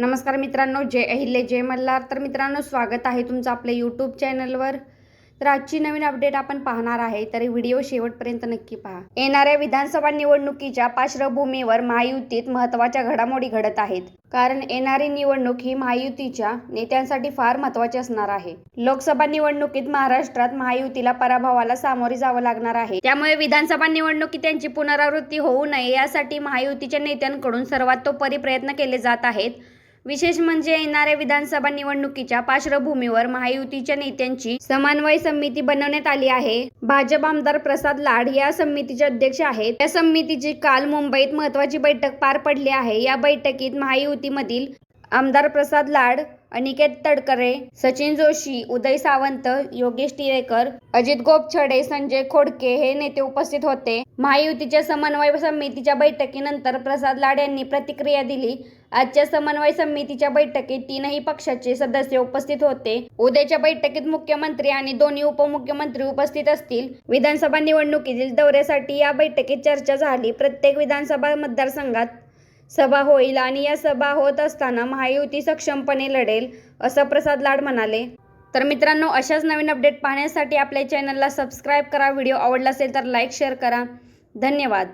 नमस्कार मित्रांनो जय अहिल्य जय मल्हार. तर मित्रांनो स्वागत आहे तुमचं आपल्या यूट्यूब चॅनलवर तर आजची नवीन अपडेट आपण पाहणार आहे तर व्हिडिओ शेवटपर्यंत नक्की पहा. येणाऱ्या विधानसभा निवडणुकीच्या पार्श्वभूमीवर महायुतीत महत्त्वाच्या घडामोडी घडत आहेत. कारण येणारी निवडणूक ही महायुतीच्या नेत्यांसाठी फार महत्त्वाची असणार आहे. लोकसभा निवडणुकीत महाराष्ट्रात महायुतीला पराभवाला सामोरे जावं लागणार आहे. त्यामुळे विधानसभा निवडणुकीत त्यांची पुनरावृत्ती होऊ नये यासाठी महायुतीच्या नेत्यांकडून सर्वात सर्वातोपरी प्रयत्न केले जात आहेत. विशेष म्हणजे येणाऱ्या विधानसभा निवडणुकीच्या पार्श्वभूमीवर महायुतीच्या नेत्यांची समन्वय समिती बनवण्यात आली आहे. भाजप आमदार प्रसाद लाड या समितीचे अध्यक्ष आहेत. या समितीची काल मुंबईत महत्वाची बैठक पार पडली आहे. या बैठकीत महायुतीमधील आमदार प्रसाद लाड अनिकेत तडकरे सचिन जोशी उदय सावंत योगेश टिळेकर अजित गोपछडे संजय खोडके हे नेते उपस्थित होते. महायुतीच्या समन्वय समितीच्या बैठकीनंतर प्रसाद लाड यांनी प्रतिक्रिया दिली. आजच्या समन्वय समितीच्या बैठकीत तीनही पक्षाचे सदस्य उपस्थित होते. उद्याच्या बैठकीत मुख्यमंत्री आणि दोन्ही उपमुख्यमंत्री उपस्थित असतील. विधानसभा निवडणुकीतील दौऱ्यासाठी या बैठकीत चर्चा झाली. प्रत्येक विधानसभा मतदारसंघात सभा होईल आणि या सभा होत असताना महायुती सक्षमपणे लढेल असं प्रसाद लाड म्हणाले. तर मित्रांनो अशाच नवीन अपडेट पाहण्यासाठी आपल्या चॅनलला सबस्क्राईब करा. व्हिडिओ आवडला असेल तर लाईक शेअर करा. धन्यवाद.